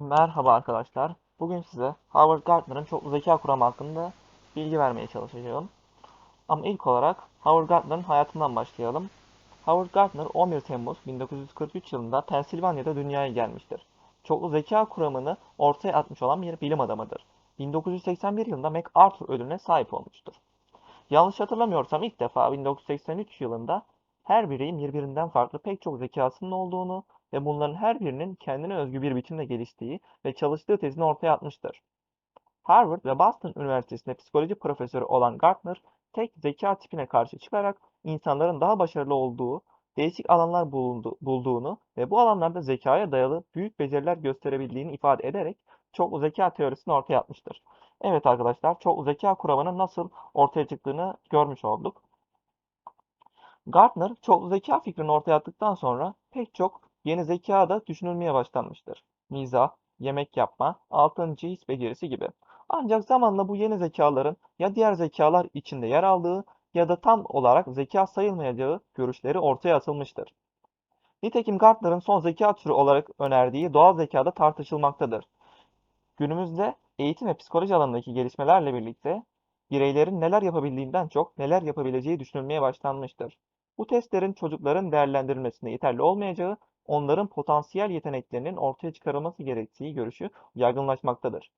Merhaba arkadaşlar. Bugün size Howard Gardner'ın çoklu zeka kuramı hakkında bilgi vermeye çalışacağım. Ama ilk olarak Howard Gardner'ın hayatından başlayalım. Howard Gardner 11 Temmuz 1943 yılında Pensilvanya'da dünyaya gelmiştir. Çoklu zeka kuramını ortaya atmış olan bir bilim adamıdır. 1981 yılında MacArthur ödülüne sahip olmuştur. Yanlış hatırlamıyorsam ilk defa 1983 yılında her bireyin birbirinden farklı pek çok zekasının olduğunu ve bunların her birinin kendine özgü bir biçimde geliştiği ve çalıştığı tezini ortaya atmıştır. Harvard ve Boston Üniversitesi'nde psikoloji profesörü olan Gardner, tek zeka tipine karşı çıkarak insanların daha başarılı olduğu, değişik alanlar bulundu, bulduğunu ve bu alanlarda zekaya dayalı büyük beceriler gösterebildiğini ifade ederek çoklu zeka teorisini ortaya atmıştır. Evet arkadaşlar, çoklu zeka kuramının nasıl ortaya çıktığını görmüş olduk. Gardner, çoklu zeka fikrini ortaya attıktan sonra pek çok yeni zeka da düşünülmeye başlanmıştır. Mizah, yemek yapma, altıncı his becerisi gibi. Ancak zamanla bu yeni zekaların ya diğer zekalar içinde yer aldığı ya da tam olarak zeka sayılmayacağı görüşleri ortaya atılmıştır. Nitekim Gardner'ın son zeka türü olarak önerdiği doğal zekada tartışılmaktadır. Günümüzde eğitim ve psikoloji alanındaki gelişmelerle birlikte bireylerin neler yapabildiğinden çok neler yapabileceği düşünülmeye başlanmıştır. Bu testlerin çocukların değerlendirilmesinde yeterli olmayacağı, onların potansiyel yeteneklerinin ortaya çıkarılması gerektiği görüşü yaygınlaşmaktadır.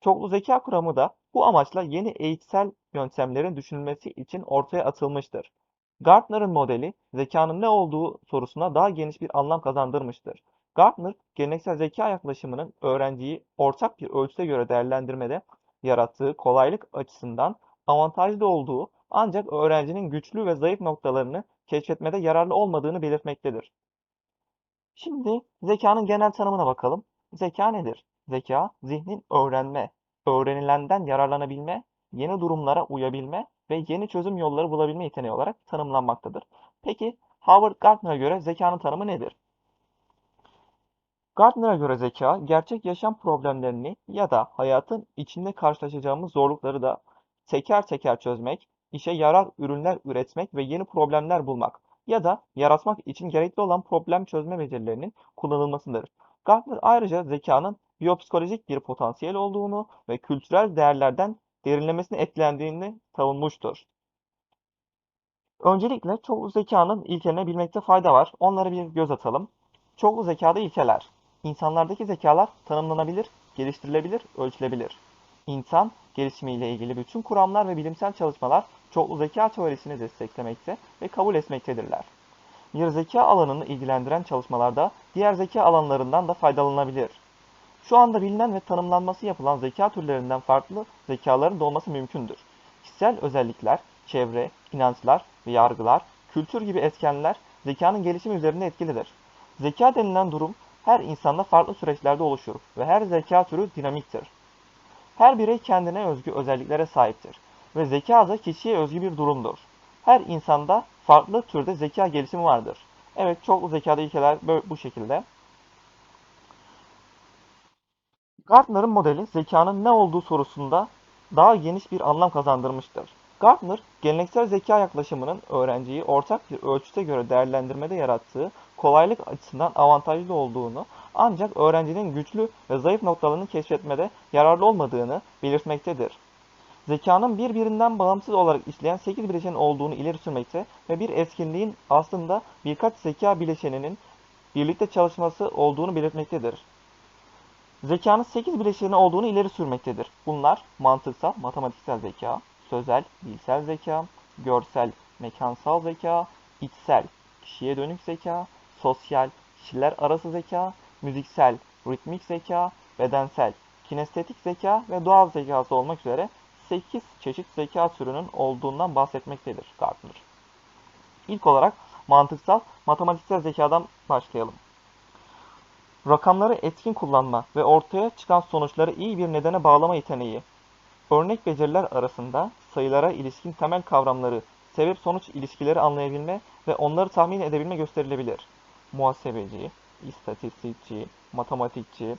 Çoklu zeka kuramı da bu amaçla yeni eğitsel yöntemlerin düşünülmesi için ortaya atılmıştır. Gardner'ın modeli zekanın ne olduğu sorusuna daha geniş bir anlam kazandırmıştır. Gardner, geleneksel zeka yaklaşımının öğrenciyi ortak bir ölçüte göre değerlendirmede yarattığı kolaylık açısından avantajlı olduğu ancak öğrencinin güçlü ve zayıf noktalarını keşfetmede yararlı olmadığını belirtmektedir. Şimdi zekanın genel tanımına bakalım. Zeka nedir? Zeka, zihnin öğrenme, öğrenilenden yararlanabilme, yeni durumlara uyabilme ve yeni çözüm yolları bulabilme yeteneği olarak tanımlanmaktadır. Peki Howard Gardner'a göre zekanın tanımı nedir? Gardner'a göre zeka, gerçek yaşam problemlerini ya da hayatın içinde karşılaşacağımız zorlukları da teker teker çözmek, işe yarar ürünler üretmek ve yeni problemler bulmak ya da yaratmak için gerekli olan problem çözme becerilerinin kullanılmasıdır. Gardner ayrıca zekanın biyopsikolojik bir potansiyel olduğunu ve kültürel değerlerden derinlemesine etkilendiğini savunmuştur. Öncelikle çoklu zekanın ilkelerini bilmekte fayda var. Onlara bir göz atalım. Çoklu zekada ilkeler. İnsanlardaki zekalar tanımlanabilir, geliştirilebilir, ölçülebilir. İnsan gelişimiyle ilgili bütün kuramlar ve bilimsel çalışmalar çoklu zeka teorisini desteklemekte ve kabul etmektedirler. Bir zeka alanını ilgilendiren çalışmalarda diğer zeka alanlarından da faydalanabilir. Şu anda bilinen ve tanımlanması yapılan zeka türlerinden farklı zekaların doğması mümkündür. Kişisel özellikler, çevre, inançlar ve yargılar, kültür gibi etkenler zekanın gelişimi üzerinde etkilidir. Zeka denilen durum her insanda farklı süreçlerde oluşur ve her zeka türü dinamiktir. Her birey kendine özgü özelliklere sahiptir ve zeka da kişiye özgü bir durumdur. Her insanda farklı türde zeka gelişimi vardır. Evet, çoklu zekada ilkeler bu şekilde. Gardner'ın modeli zekanın ne olduğu sorusunda daha geniş bir anlam kazandırmıştır. Gardner, geleneksel zeka yaklaşımının öğrenciyi ortak bir ölçüte göre değerlendirmede yarattığı kolaylık açısından avantajlı olduğunu ancak öğrencinin güçlü ve zayıf noktalarını keşfetmede yararlı olmadığını belirtmektedir. Zekanın birbirinden bağımsız olarak işleyen 8 bileşenin olduğunu ileri sürmekte ve bir etkinliğin aslında birkaç zeka bileşeninin birlikte çalışması olduğunu belirtmektedir. Zekanın 8 bileşeni olduğunu ileri sürmektedir. Bunlar mantıksal, matematiksel zeka, sözel, dilsel zeka, görsel, mekansal zeka, içsel, kişiye dönük zeka, sosyal, kişiler arası zeka, müziksel, ritmik zeka, bedensel, kinestetik zeka ve doğal zekası olmak üzere 8 çeşit zeka türünün olduğundan bahsetmektedir Gardner. İlk olarak mantıksal, matematiksel zekadan başlayalım. Rakamları etkin kullanma ve ortaya çıkan sonuçları iyi bir nedene bağlama yeteneği. Örnek beceriler arasında sayılara ilişkin temel kavramları, sebep-sonuç ilişkileri anlayabilme ve onları tahmin edebilme gösterilebilir. Muhasebeci, istatistikçi, matematikçi,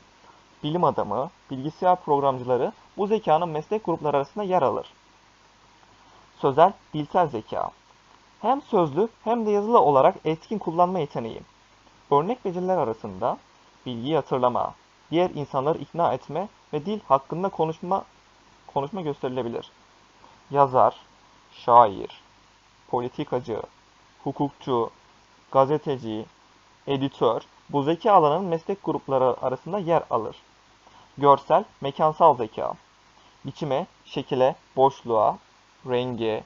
bilim adamı, bilgisayar programcıları bu zekanın meslek grupları arasında yer alır. Sözel, dilsel zeka. Hem sözlü hem de yazılı olarak etkin kullanma yeteneği. Örnek beceriler arasında bilgiyi hatırlama, diğer insanları ikna etme ve dil hakkında konuşma konuşma gösterilebilir. Yazar, şair, politikacı, hukukçu, gazeteci, editör bu zeka alanının meslek grupları arasında yer alır. Görsel, mekansal zeka. Biçime, şekile, boşluğa, renge,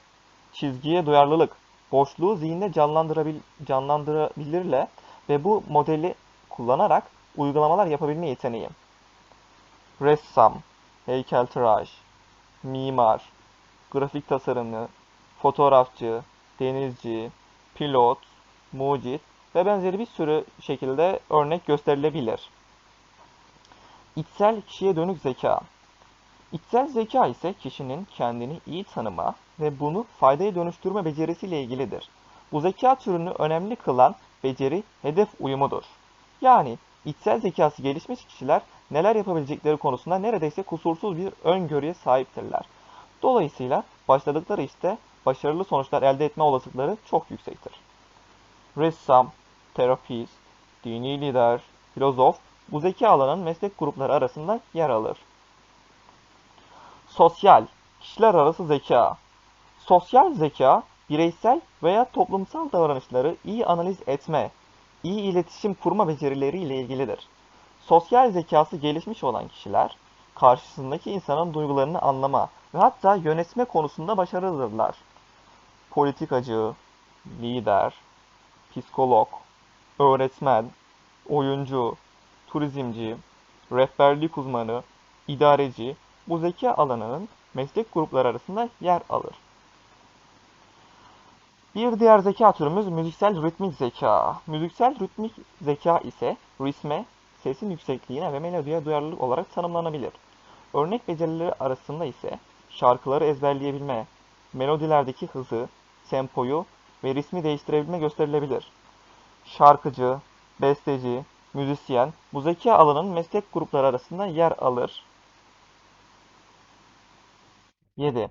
çizgiye duyarlılık. Boşluğu zihinde canlandırabil canlandırabilirle ve bu modeli kullanarak uygulamalar yapabilme yeteneği. Ressam, heykeltıraş, mimar, grafik tasarımcı, fotoğrafçı, denizci, pilot, mucit ve benzeri bir sürü şekilde örnek gösterilebilir. İçsel kişiye dönük zeka. İçsel zeka ise kişinin kendini iyi tanıma ve bunu faydaya dönüştürme becerisiyle ilgilidir. Bu zeka türünü önemli kılan beceri hedef uyumudur. Yani içsel zekası gelişmiş kişiler neler yapabilecekleri konusunda neredeyse kusursuz bir öngörüye sahiptirler. Dolayısıyla başladıkları işte başarılı sonuçlar elde etme olasılıkları çok yüksektir. Ressam, terapist, dini lider, filozof bu zeka alanının meslek grupları arasında yer alır. Sosyal, kişiler arası zeka. Sosyal zeka, bireysel veya toplumsal davranışları iyi analiz etme, iyi iletişim kurma becerileriyle ilgilidir. Sosyal zekası gelişmiş olan kişiler, karşısındaki insanın duygularını anlama ve hatta yönetme konusunda başarılıdırlar. Politikacı, lider, psikolog, öğretmen, oyuncu, turizmci, rehberlik uzmanı, idareci bu zeka alanının meslek grupları arasında yer alır. Bir diğer zeka türümüz müziksel ritmik zeka. Müziksel ritmik zeka ise ritme, sesin yüksekliğine ve melodiye duyarlılık olarak tanımlanabilir. Örnek becerileri arasında ise şarkıları ezberleyebilme, melodilerdeki hızı, tempoyu ve ritmi değiştirebilme gösterilebilir. Şarkıcı, besteci, müzisyen bu zeka alanının meslek grupları arasında yer alır. 7.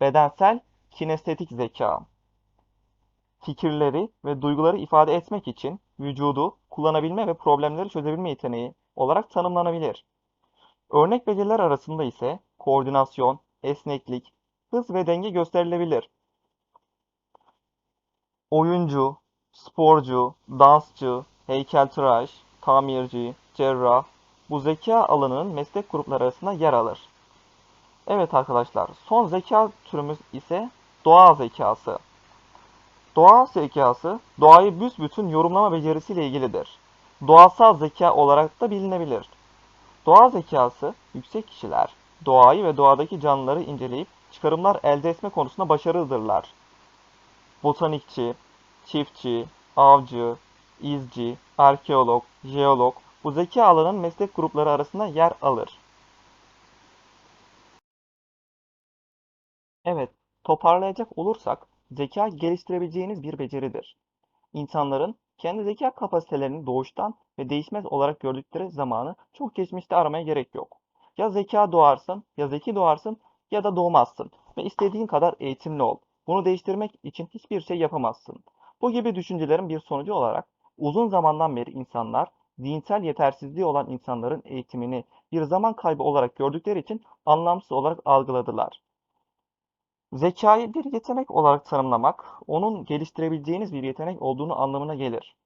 Bedensel kinestetik zeka. Fikirleri ve duyguları ifade etmek için vücudu kullanabilme ve problemleri çözebilme yeteneği olarak tanımlanabilir. Örnek beceriler arasında ise koordinasyon, esneklik, hız ve denge gösterilebilir. Oyuncu, sporcu, dansçı, heykeltıraş, tamirci, cerrah bu zeka alanının meslek grupları arasında yer alır. Evet arkadaşlar, son zeka türümüz ise doğa zekası. Doğa zekası, doğayı büsbütün yorumlama becerisiyle ilgilidir. Doğasal zeka olarak da bilinebilir. Doğa zekası, yüksek kişiler, doğayı ve doğadaki canlıları inceleyip çıkarımlar elde etme konusunda başarılıdırlar. Botanikçi, çiftçi, avcı, izci, arkeolog, jeolog bu zeka alanının meslek grupları arasında yer alır. Evet, toparlayacak olursak zeka geliştirebileceğiniz bir beceridir. İnsanların kendi zeka kapasitelerini doğuştan ve değişmez olarak gördükleri zamanı çok geçmişte aramaya gerek yok. Ya zeka doğarsın, ya zeki doğarsın ya da doğmazsın ve istediğin kadar eğitimli ol. Bunu değiştirmek için hiçbir şey yapamazsın. Bu gibi düşüncelerin bir sonucu olarak uzun zamandan beri insanlar zihinsel yetersizliği olan insanların eğitimini bir zaman kaybı olarak gördükleri için anlamsız olarak algıladılar. Zekayı bir yetenek olarak tanımlamak, onun geliştirebileceğiniz bir yetenek olduğunu anlamına gelir.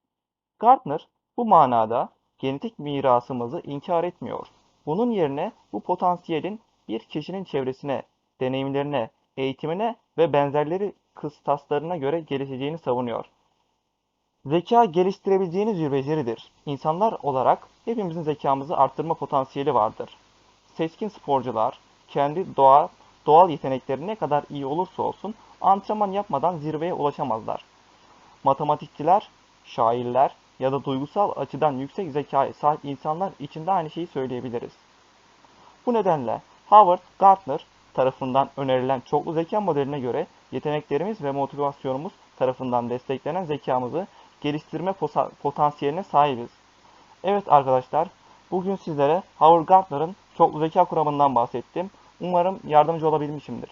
Gardner bu manada genetik mirasımızı inkar etmiyor. Bunun yerine bu potansiyelin bir kişinin çevresine, deneyimlerine, eğitimine ve benzerleri kıstaslarına göre gelişeceğini savunuyor. Zeka geliştirebileceğiniz bir beceridir. İnsanlar olarak hepimizin zekamızı arttırma potansiyeli vardır. Seçkin sporcular kendi doğa, doğal yetenekleri ne kadar iyi olursa olsun antrenman yapmadan zirveye ulaşamazlar. Matematikçiler, şairler ya da duygusal açıdan yüksek zekaya sahip insanlar için de aynı şeyi söyleyebiliriz. Bu nedenle Howard Gardner tarafından önerilen çoklu zeka modeline göre yeteneklerimiz ve motivasyonumuz tarafından desteklenen zekamızı geliştirme potansiyeline sahibiz. Evet arkadaşlar, bugün sizlere Howard Gardner'ın çoklu zeka kuramından bahsettim. Umarım yardımcı olabilmişimdir.